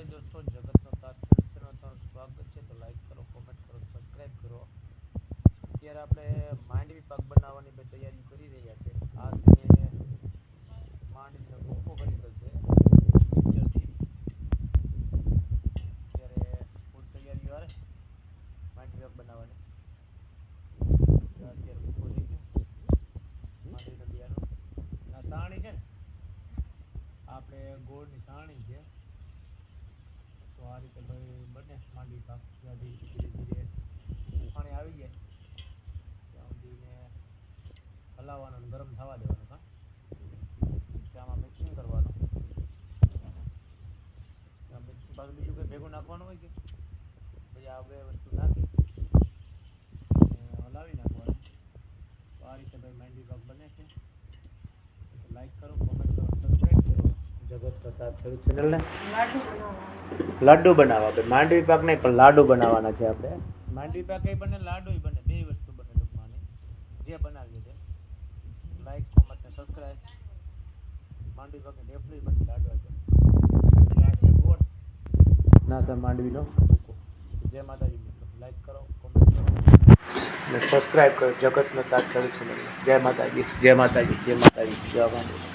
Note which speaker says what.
Speaker 1: સીતારામ દોસ્તો, જગતનો તાત તમારું સ્વાગત છે. તો લાઈક કરો કોમેન્ટ કરો સબસ્ક્રાઈબ કરો. અત્યારે આપણે માંડવી પાક બનાવવાની બધી તૈયારી કરી રહ્યા છે. આ છે માંડવીનો ટૂંકો કરી છે પિક્ચરથી. અત્યારે ફૂલ તૈયારીઓ આવે માંડવી પાક બનાવવાની. અત્યારે ટૂંકો થઈ ગયો. માંડવીનો છે ને? આપણે ગોળની સાણી છે. તો આ રીતે ભાઈ બને માંડી પાક ત્યાંથી ધીરે ધીરે પાણી આવી જાય. ત્યાં સુધીને હલાવવાનું ગરમ થવા દેવાનું હા આમાં મિક્સિંગ કરવાનું. મિક્સિંગ પાછું બીજું કંઈ ભેગું નાખવાનું હોય કે? પછી આ બે વસ્તુ નાખી હલાવી નાખવાનું. તો આ રીતે ભાઈ માંડી પાક બને છે. લાઈક કરો ખેડૂત ચેનલને લાડુ બનાવવા આપણે માંડવી પાક નહીં પણ લાડુ બનાવવાના છે આપણે. માંડવી પાક એ બને લાડુ બને બે વસ્તુ બને ટૂંકમાં જે બનાવીએ તે લાઈક કોમેન્ટ ને સબસ્ક્રાઈબ માંડવી પાકની ડેફલી બને લાડુ છે. છે ગોળ. ના સર માંડવીનો. જય માતાજી મિત્રો. લાઈક કરો કોમેન્ટ કરો. અને સબસ્ક્રાઇબ કરો જગતનો તાત ખેડૂત ચેનલ જય માતાજી. જય માતાજી જય માતાજી. જય માતાજી.